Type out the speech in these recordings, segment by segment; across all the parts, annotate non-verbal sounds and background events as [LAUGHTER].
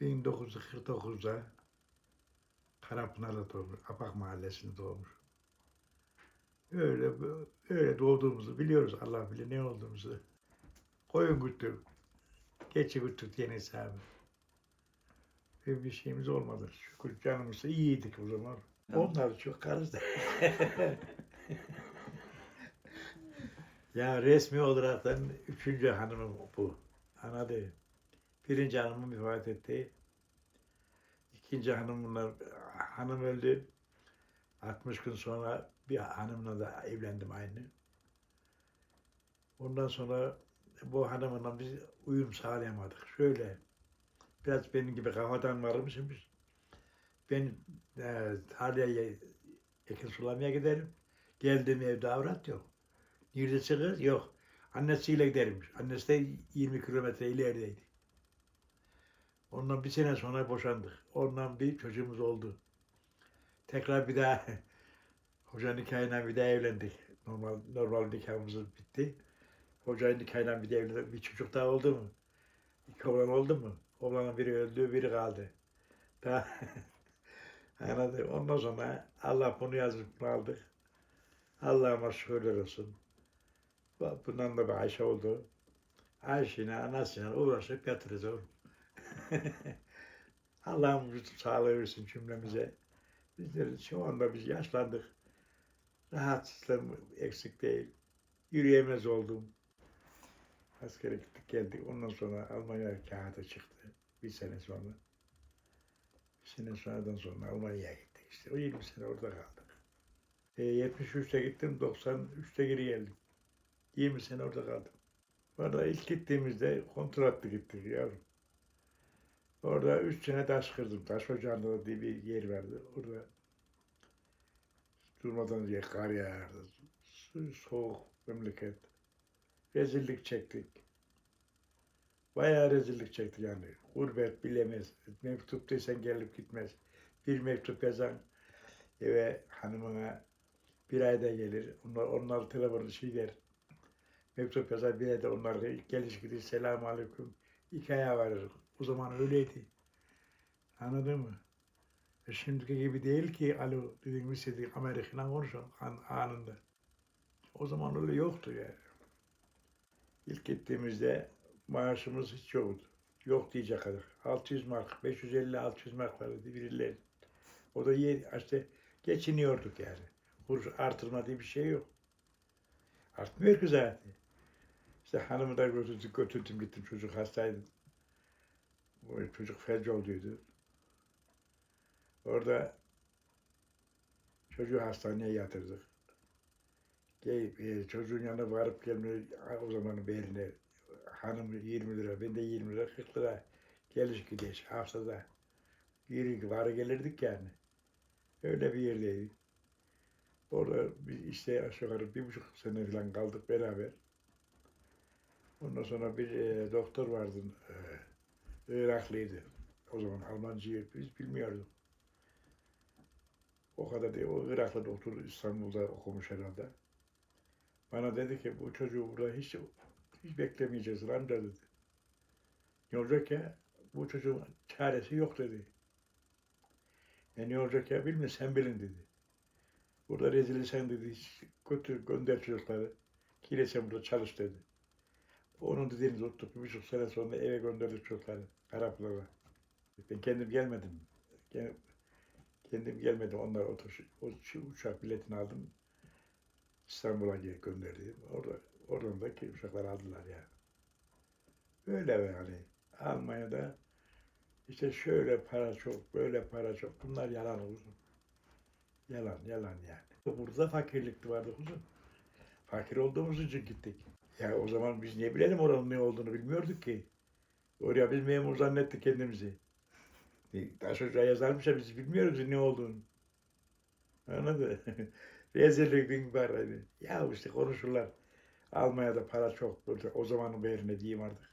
1949'da Karapınar'da doğmuş. Apak Mahallesi'nde doğmuş. Öyle öyle doğduğumuzu biliyoruz. Allah bilir ne olduğumuzu. Koyun güttük. Geçi güttük yeni hesabı. Ve bir şeyimiz olmadı. Şükür canımızda iyiydik o zaman. Onlar çok karıştı. [LAUGHS] ya resmi olarak da üçüncü hanımım bu. Anladı. Birinci hanımım vefat etti. İkinci hanımla hanım öldü. 60 gün sonra bir hanımla da evlendim aynı. Ondan sonra bu hanımla biz uyum sağlayamadık. Şöyle biraz benim gibi kafadan varmışmış. Ben e, tarlaya ekin sulamaya giderim. Geldiğim evde avrat yok. Neredesi kız? Yok. Annesiyle gidermiş. Annesi de 20 kilometre ilerideydi. Ondan bir sene sonra boşandık. Ondan bir çocuğumuz oldu. Tekrar bir daha [LAUGHS] hoca nikahıyla bir daha evlendik. Normal normal nikahımız bitti. Hoca nikahıyla bir daha evlendik. Bir çocuk daha oldu mu? İki oğlan oldu mu? Oğlanın biri öldü, biri kaldı. Daha [LAUGHS] Anladın? Ondan sonra Allah bunu yazıp bunu aldık. Allah'ıma şükürler olsun. Bundan da bir Ayşe oldu. Ayşe'yle anasıyla uğraşıp yatıracağız. [LAUGHS] Allah'ım sağlığı versin cümlemize. Bizler şu anda biz yaşlandık. Rahatsızlığım eksik değil. Yürüyemez oldum. Askere gittik geldik. Ondan sonra Almanya kağıdı çıktı. Bir sene sonra. Bir sene sonradan sonra Almanya'ya gittik işte. O 20 sene orada kaldık. E, 73'te gittim, 93'te geri geldim. 20 sene orada kaldım. Orada ilk gittiğimizde kontratlı gittik yavrum. Orada üç sene taş kırdım. Taş ocağında diye bir yer vardı. Orada durmadan diye kar yağardı. Soğuk memleket. Rezillik çektik. Bayağı rezillik çektik yani. Gurbet bilemez. Mektup desen gelip gitmez. Bir mektup yazan eve hanımına bir ayda gelir. Onlar, onlar telefonu şey der. Mektup yazar bir ayda onlar geliş gidiş selamun aleyküm. İki aya varır. O zaman öyleydi. Anladın mı? E şimdiki gibi değil ki alo dediğim istedik Amerika'yla konuşun an, anında. O zaman öyle yoktu yani. İlk gittiğimizde maaşımız hiç yoktu. Yok diyecek kadar. 600 mark, 550-600 mark vardı birileri. O da yer, işte geçiniyorduk yani. Kuruş artırma diye bir şey yok. Artmıyor ki zaten. İşte hanımı da götürdüm, götürdüm gittim çocuk hastaydı. O çocuk felç olduydu. Orada çocuğu hastaneye yatırdık. Gel, e, çocuğun yanına varıp gelme o zamanın berine hanım 20 lira, ben de 20 lira, 40 lira geliş gidiş haftada. Yürü varı gelirdik yani. Öyle bir yerdeydik. Orada biz işte aşağı yukarı bir buçuk sene falan kaldık beraber. Ondan sonra bir e, doktor vardı. E, Iraklıydı. O zaman Almancıyı biz bilmiyorduk. O kadar değil. O Iraklı doktor İstanbul'da okumuş herhalde. Bana dedi ki bu çocuğu burada hiç hiç beklemeyeceğiz amca dedi. Ne olacak ya? Bu çocuğun çaresi yok dedi. E ne olacak ya bilmiyorum sen bilin dedi. Burada rezil sen dedi. Hiç götür gönder çocukları. Gire sen burada çalış dedi. Onun dediğini tuttuk. Bir buçuk sene sonra eve gönderdik çocukları. Karapınar'a. Ben kendim gelmedim. Kendim, gelmedim. Onlar otur, o şu uçak biletini aldım. İstanbul'a gö- gönderdim. Orada, oradan da ki uçaklar aldılar yani. Öyle yani. Almanya'da işte şöyle para çok, böyle para çok. Bunlar yalan uzun. Yalan, yalan yani. Burada fakirlik vardı kuzum. Fakir olduğumuz için gittik. Ya o zaman biz ne bilelim oranın ne olduğunu bilmiyorduk ki. Oraya biz memur zannettik kendimizi. Taş ocağı yazarmış ya biz bilmiyoruz ne olduğunu. Anladın? [LAUGHS] Rezillik var hani. Ya işte konuşurlar. Almanya'da para çok. O zamanın değerine diyeyim artık.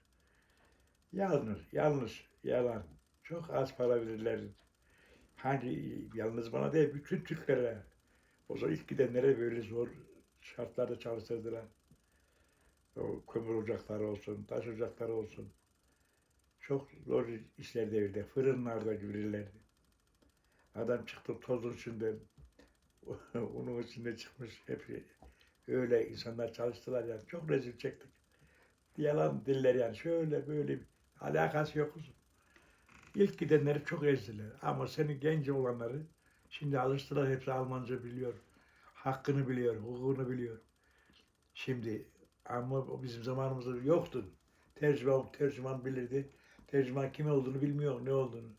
Yanlış, yanlış, yalan. Çok az para verirler. Hangi, yalnız bana değil, bütün Türklere. O zaman ilk gidenlere böyle zor şartlarda çalıştırdılar. O kömür ocakları olsun, taş ocakları olsun. Çok zor işler devirde. Fırınlarda gübrelerdi. Adam çıktı tozun içinden. [LAUGHS] Onun içinde çıkmış. Hep öyle insanlar çalıştılar yani. Çok rezil çektik. Yalan diller yani. Şöyle böyle alakası yok. İlk gidenleri çok ezdiler. Ama senin genç olanları şimdi alıştılar. Hepsi Almanca biliyor. Hakkını biliyor, hukukunu biliyor. Şimdi ama bizim zamanımızda yoktu. Tercüman, tercüman bilirdi. Tercüman kim olduğunu bilmiyor, ne olduğunu.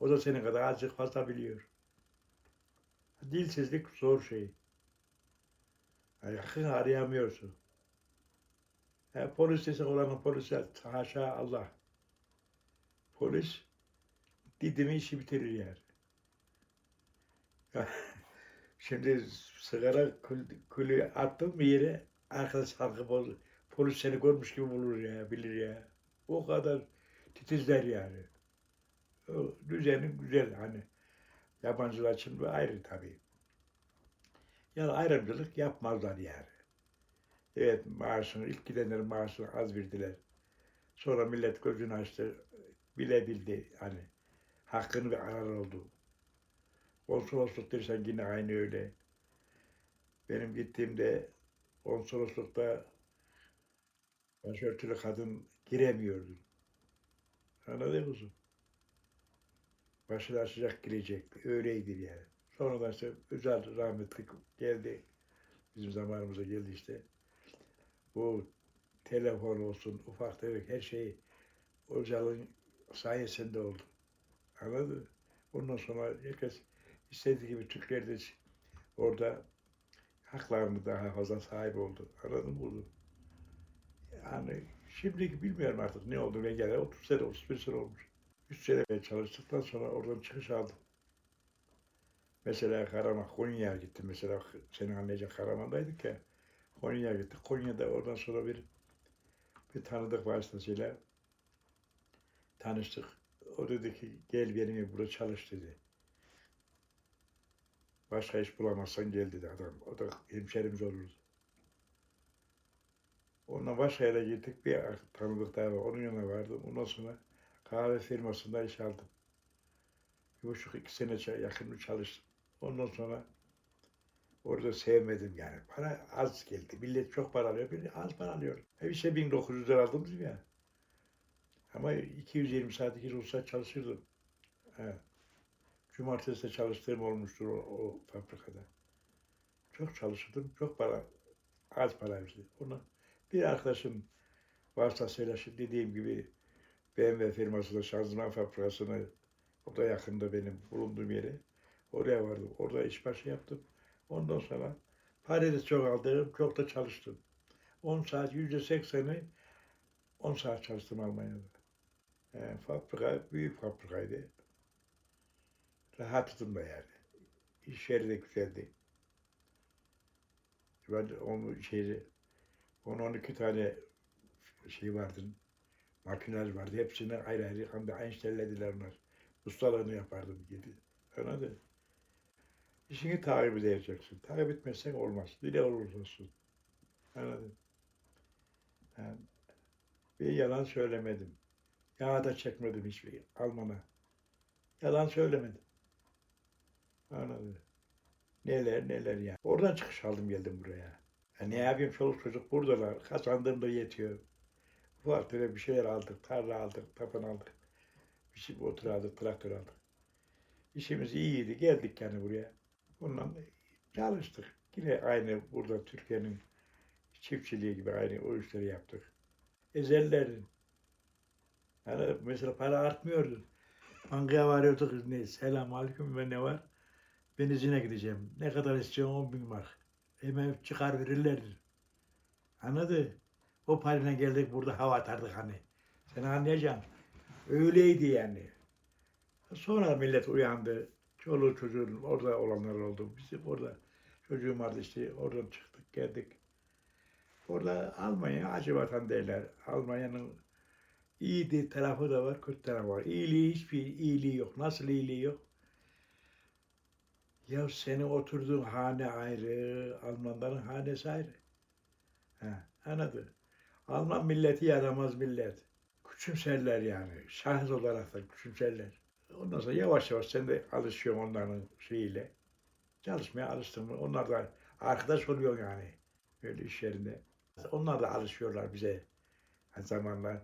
O da senin kadar azıcık fazla biliyor. Dilsizlik zor şey. Yani yakın arayamıyorsun. Yani polis desek olanın polise haşa Allah. Polis didimi işi bitirir yani. [LAUGHS] Şimdi sigara kül, külü attın mı yere arkadaş halkı boz, polis seni görmüş gibi bulur ya, bilir ya. O kadar titizler yani. O düzenin güzel hani. Yabancılar için ayrı tabii. Yani ayrımcılık yapmazlar yani. Evet maaşını, ilk gidenlerin maaşını az verdiler. Sonra millet gözünü açtı, bilebildi hani. Hakkını ve arar oldu. Konsolosluk dersen yine aynı öyle. Benim gittiğimde konsoloslukta başörtülü kadın giremiyordu. Anladın mısın? Başına sıcak girecekti. Öyleydir yani. Sonradan işte özel rahmetlik geldi. Bizim zamanımıza geldi işte. Bu telefon olsun, ufak tefek her şey Özal'ın sayesinde oldu. Anladın mı? Ondan sonra herkes istediği gibi Türkler de orada haklarını daha fazla sahip oldu. Anladın mı? Yani şimdiki bilmiyorum artık ne oldu ne geldi. 30 sene, 31 sene olmuş. 3 sene çalıştıktan sonra oradan çıkış aldım. Mesela Karaman, Konya'ya gittim. Mesela senin anlayacak Karaman'daydık ya. Konya'ya gittik. Konya'da oradan sonra bir bir tanıdık vasıtasıyla tanıştık. O dedi ki gel benimle burada çalış dedi. Başka iş bulamazsan gel dedi adam. O da hemşerimiz olurdu. Başka yere gittik. Bir tanıdık daha var. Onun yanına vardım. Ondan sonra kahve firmasında iş aldım. Bir buçuk iki sene yakın çalıştım. Ondan sonra orada sevmedim yani. Para az geldi. Millet çok para alıyor. Bir az para alıyor. Hep işte 1900 lira aldım ya. Ama 220 saat, 230 saat çalışırdım. Evet. Cumartesi de çalıştığım olmuştur o, o fabrikada. Çok çalışırdım. Çok para, az para verdi. Ona bir arkadaşım vasıtasıyla şimdi dediğim gibi BMW firmasında şanzıman fabrikasını o da yakında benim bulunduğum yere. Oraya vardım. Orada iş başı yaptım. Ondan sonra parayı çok aldım. Çok da çalıştım. 10 saat, yüzde sekseni 10 saat çalıştım Almanya'da. Yani fabrika, büyük fabrikaydı. Rahatladım da yani. İş yeri de güzeldi. Ben onu şeyde 10-12 tane şey vardı. Makineler vardı. Hepsini ayrı ayrı de Einstein'lediler onlar. Ustalarını yapardım gibi. Anladın? İşini takip edeceksin. Takip etmezsen olmaz. Dile olursa olsun. Anladın? Yani bir yalan söylemedim. Yağ da çekmedim hiçbir Alman'a. Yalan söylemedim. Anladın? Neler neler ya. Oradan çıkış aldım geldim buraya. Ne yapayım çoluk çocuk buradalar. Kazandığım da yetiyor. Ufak tefek bir şeyler aldık. Tarla aldık, tapan aldık. Bir şey otur aldık, traktör aldık. İşimiz iyiydi. Geldik yani buraya. Bundan çalıştık. Yine aynı burada Türkiye'nin çiftçiliği gibi aynı o işleri yaptık. Ezellerin. Yani mesela para artmıyordu. Bankaya varıyorduk. Ne, selam aleyküm ve ne var? Ben izine gideceğim. Ne kadar istiyorsun? 10 bin mark. Hemen çıkar verirlerdi. Anladı? O parayla geldik burada hava atardık hani. Sen anlayacaksın. Öyleydi yani. Sonra millet uyandı. Çoluğu çocuğun orada olanlar oldu. Bizim orada çocuğum vardı işte oradan çıktık geldik. Orada Almanya acı vatan derler. Almanya'nın iyi tarafı da var, kötü tarafı var. İyiliği hiçbir iyiliği yok. Nasıl iyiliği yok? Ya senin oturduğun hane ayrı, Almanların hanesi ayrı. Ha, anladın? Alman milleti yaramaz millet. küçümserler yani. Şahıs olarak da küçümserler. Ondan sonra yavaş yavaş sen de alışıyorsun onların şeyiyle. Çalışmaya alıştın? Onlar da arkadaş oluyor yani. Böyle iş yerinde. Onlar da alışıyorlar bize. Yani zamanla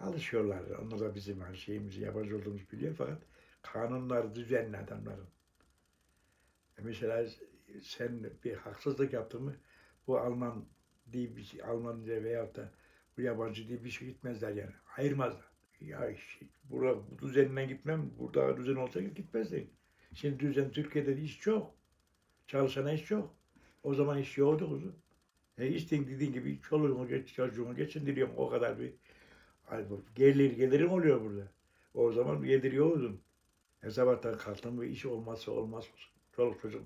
alışıyorlar. Onlar da bizim hani şeyimizi yabancı olduğumuzu biliyor fakat kanunlar düzenli adamların. E Mesela sen bir haksızlık yaptın mı bu Alman diye bir şey, Almanca veyahut da bu yabancı diye bir şey gitmezler yani. Ayırmazlar. Ya iş- bura, bu düzeninden gitmem. Burada düzen olsa gitmezdin. Şimdi düzen Türkiye'de de iş çok. Çalışana iş çok. O zaman iş yoktu kuzum. E işte dediğin gibi çoluğumu geç, çocuğumu geçindiriyorum. O kadar bir gelir, gelirim oluyor burada. O zaman yediriyordun. E sabahtan kalktın ve iş olmazsa olmaz. Çoluk çocuk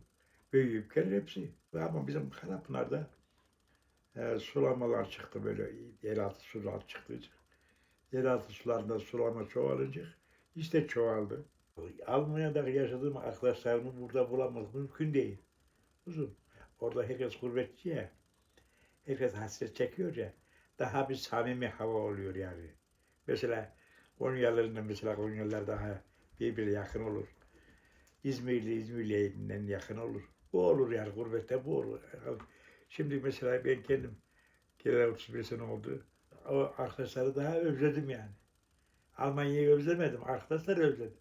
büyüyüp gelir hepsi. Ama bizim Karapınar'da e, sulamalar çıktı böyle. Yeraltı sular çıktı. Yeraltı sularında sulama çoğalınca işte çoğaldı. Almanya'da yaşadığım arkadaşlarımı burada bulamamak mümkün değil. Uzun. Orada herkes gurbetçi ya. Herkes hasret çekiyor ya. Daha bir samimi hava oluyor yani. Mesela Konyalılarında mesela Konyalılar daha birbirine yakın olur. İzmirli İzmirli'yle yakın olur. Bu olur yani gurbette bu olur. Şimdi mesela ben kendim geleli 31 sene oldu. O arkadaşları daha özledim yani. Almanya'yı özlemedim. Arkadaşları özledim.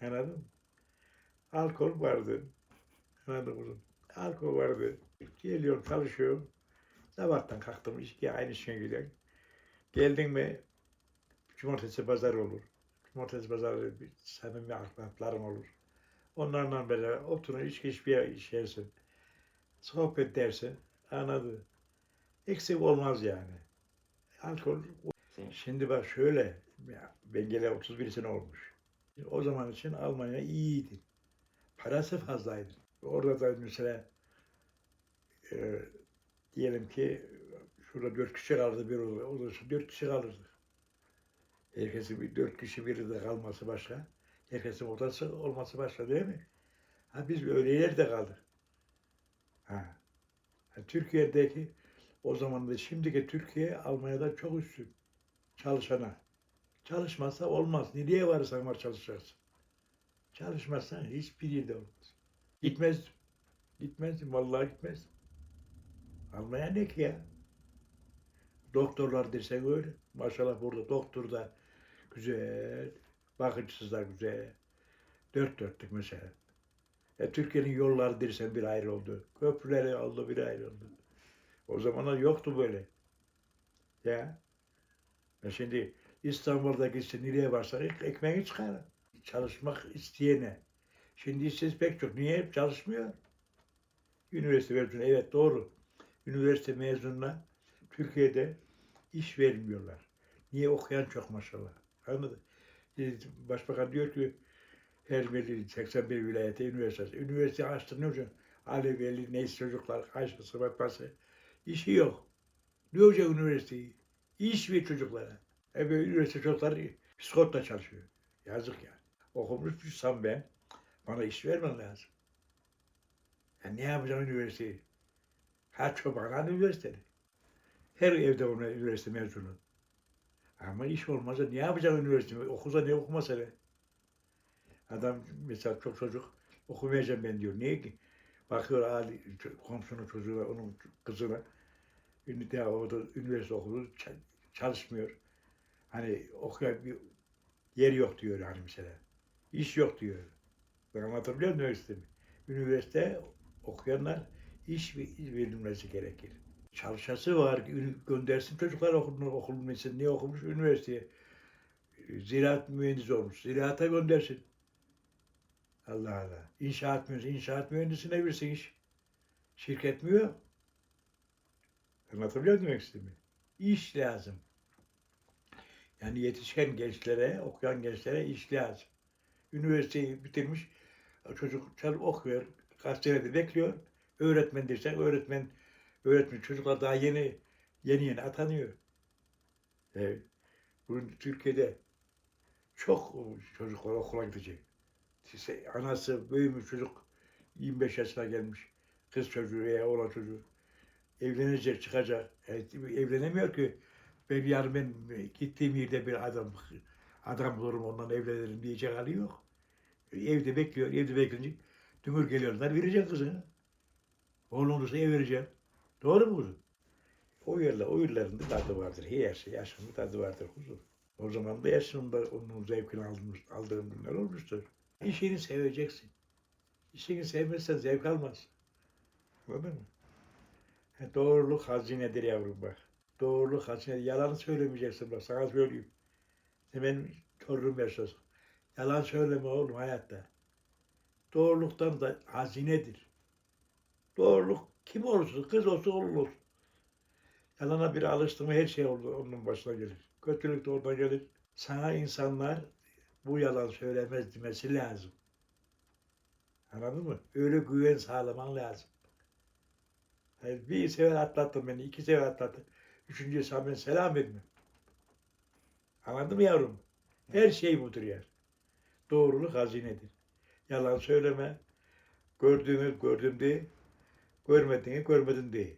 Anladın mı? Alkol vardı. Anladın mı? Alkol vardı. Geliyorum çalışıyorum. Sabahtan kalktım işe aynı işe gidiyorum. Geldin mi cumartesi pazar olur. Cumartesi pazarı bir samimi ahbaplarım olur. Onlarla beraber oturun içki içmeye içersin. Sohbet dersin. Anladı. Eksik olmaz yani. Alkol. Şimdi bak şöyle. Ben gele 31 sene olmuş. O zaman için Almanya iyiydi. Parası fazlaydı. Orada da mesela e, diyelim ki şurada dört kişi kaldı bir oda. Odası dört kişi kalırdı. Herkesin bir dört kişi bir de kalması başka. Herkesin odası olması başka değil mi? Ha biz öyle yerde kaldık. Ha. ha Türkiye'deki o zaman da şimdiki Türkiye Almanya'da çok üstün. Çalışana. Çalışmazsa olmaz. Nereye varırsan var çalışacaksın. Çalışmazsan hiçbir yerde olmaz. Gitmezdim. Gitmezdim. Vallahi gitmezdim. Almanya ne ki ya? Doktorlar desen öyle. Maşallah burada doktor da güzel. Bakıcısız da güzel. Dört dörtlük mesela. E, Türkiye'nin yolları dersen bir ayrı oldu. Köprüleri oldu bir ayrı oldu. O zamanlar yoktu böyle. Ya. E şimdi İstanbul'da gitsin nereye varsa ek- ekmeği çıkar. Çalışmak isteyene. Şimdi işsiz pek çok. Niye hep çalışmıyor? Üniversite mezunu. Evet doğru. Üniversite mezununa Türkiye'de iş vermiyorlar. Niye okuyan çok maşallah. Anladın? E, Başbakan diyor ki her belli 81 vilayete üniversite. Üniversite açtı ne olacak? Aleveli, neyse çocuklar, Ayşe'si, bakması. İşi yok. Ne olacak üniversiteyi? İş ver çocuklara. E böyle üniversite çocukları psikotla çalışıyor. Yazık yani. Okumuşsam ben, bana iş vermen lazım. Ya ne yapacağım üniversiteyi? Ha çoban üniversitede. Her evde ona üniversite mezunu. Ama iş olmazsa ne yapacağım üniversite? Okusa ne okumasa ne? Adam mesela çok çocuk okumayacağım ben diyor. Niye ki? Bakıyor Ali, komşunun çocuğuna, onun kızına. Ünlü de o da üniversite okudu, çalışmıyor. Hani okuyan bir yer yok diyor hani mesela. İş yok diyor. Ben anlatabiliyor muyum üniversitemi? Üniversite okuyanlar iş verilmesi gerekir. Çalışası var, göndersin çocuklar okulun okulun mesela ne okumuş üniversiteye. Ziraat mühendisi olmuş. Ziraata göndersin. Allah Allah. İnşaat mühendisi, inşaat mühendisine versin iş. Şirket mi yok? Anlatabiliyor demek istediğimi? İş lazım. Yani yetişken gençlere, okuyan gençlere iş lazım. Üniversiteyi bitirmiş, çocuk okuyor, senedir bekliyor. Öğretmen dersen öğretmen, öğretmen çocuklar daha yeni, yeni yeni atanıyor. Evet. Bugün Türkiye'de çok çocuklar okula gidecek. Anası büyümüş çocuk 25 yaşına gelmiş. Kız çocuğu veya oğlan çocuğu. Evlenecek, çıkacak. Evet, evlenemiyor ki. Ben yarın ben gittiğim yerde bir adam adam bulurum ondan evlenirim diyecek hali yok. Evde bekliyor, evde bekleyince dümür geliyorlar, verecek kızını. Oğlun olursa ev verecek. Doğru mu kuzum? O yerler, o yerlerin de tadı vardır. Her şey bir tadı vardır kuzum. O zaman da yaşında onun zevkini aldığım, aldığım günler olmuştur. İşini seveceksin. İşini sevmezsen zevk almaz. Anladın mı? Ha, Doğruluk hazinedir yavrum bak. Doğruluk hazinedir. Yalan söylemeyeceksin bak sana söyleyeyim. Benim torunum yaşasın. Yalan söyleme oğlum hayatta. Doğruluktan da hazinedir. Doğruluk kim olursa kız olsun oğul olsun. Yalana bir alıştı mı her şey oldu, onun başına gelir. Kötülük de oradan gelir. Sana insanlar bu yalan söylemez demesi lazım. Anladın mı? Öyle güven sağlaman lazım. Yani bir sefer atlattın beni, iki sefer atlattın. Üçüncü sefer ben selam etmem. Anladın mı yavrum? Her şey budur yer. Doğruluk hazinedir. Yalan söyleme. Gördüğünü gördüm de, görmediğini görmedin de.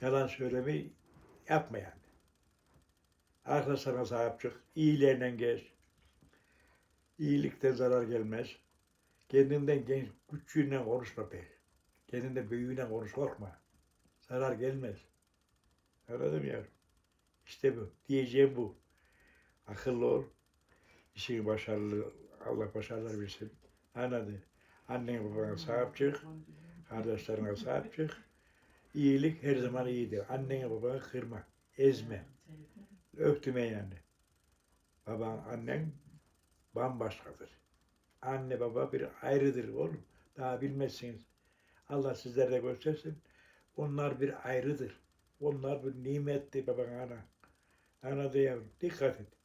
Yalan söylemeyi yapma yani. Arkadaşlarına sahip çık. İyilerle geç. İyilikten zarar gelmez. Kendinden genç, küçüğüyle konuşma be. Kendinden büyüğüyle konuş korkma. Zarar gelmez. Anladın mı yavrum? İşte bu. Diyeceğim bu. Akıllı ol. İşini başarılı, Allah başarılar versin. Anladın? Annene babana sahip çık. Kardeşlerine sahip çık. İyilik her zaman iyidir. Annene babana kırma. Ezme. Öptüme yani. Baban, annen bambaşkadır. Anne baba bir ayrıdır oğlum. Daha bilmezsiniz. Allah sizlere göstersin. Onlar bir ayrıdır. Onlar bir nimetli baban ana. Ana da. Dikkat et.